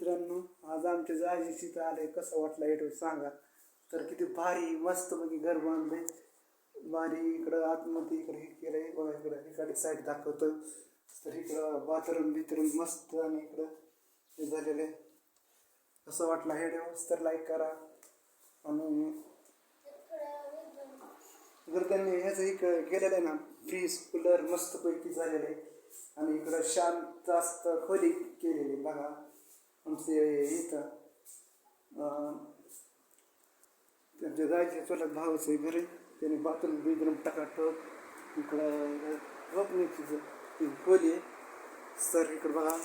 मित्रांनो आज आमच्या जायची तिथं आले कसं वाटलं हे सांगा. तर किती भारी मस्त पैकी घर बांधले. भारी इकडं आतमध्ये इकडे हे केलंय बघा इकडं इकडे साईड दाखवतं तर इकडं बाथरूम बिथरूम मस्त आणि इकडं हे झालेलं आहे. कसं वाटलं हे तर लाईक करा. आणि जर त्यांनी ह्याचं एक केलेलं आहे ना फ्रीज कूलर मस्तपैकी झालेलं आहे. आणि इकडं शांत जास्त खोली केलेली बघा. आमचे इथं त्यांच्या जायचे चुलत भावाचं आहे घरी त्याने बाथरूम बिथरूम टाकाटक इकडं झोपण्याची ती खोली सर इकडं बघा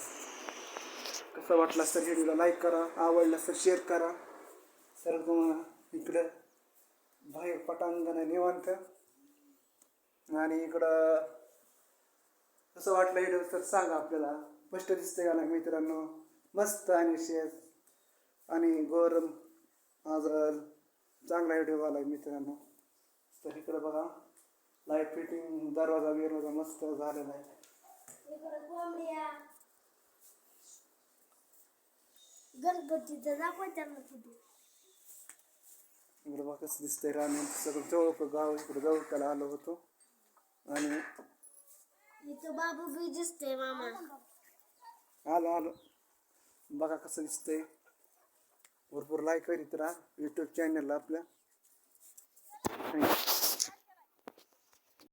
कसं वाटला सर व्हिडिओला लाईक करा आवडला तर शेअर करा सर तुम्हाला इकडं बाहेर पटांगण आहे निवांत आणि इकडं कसं वाटलं व्हिडिओ तर सांगा आपल्याला स्पष्ट दिसतंय का ना मित्रांनो मस्त आणि शेत आणि गौरम आज चांगला व्हिडिओ आला आहे मित्रांनो. तर इकडं बघा लाइट फिटिंग दरवाजा बिरवाजा मस्त झालेला आहे. गणपतीचं दाखव त्यांना फोटो बघा कसं दिसतंय राणी. सगळं जवळ गाव इकडं जवळ त्याला आलो होतो. आणि इथं बाबू बी दिसतोय मामा. आलो आलो. बघा कसं दिसतंय. भरपूर लाईक करीत राहा. यूट्यूब चॅनलला आपल्या. थँक्यू.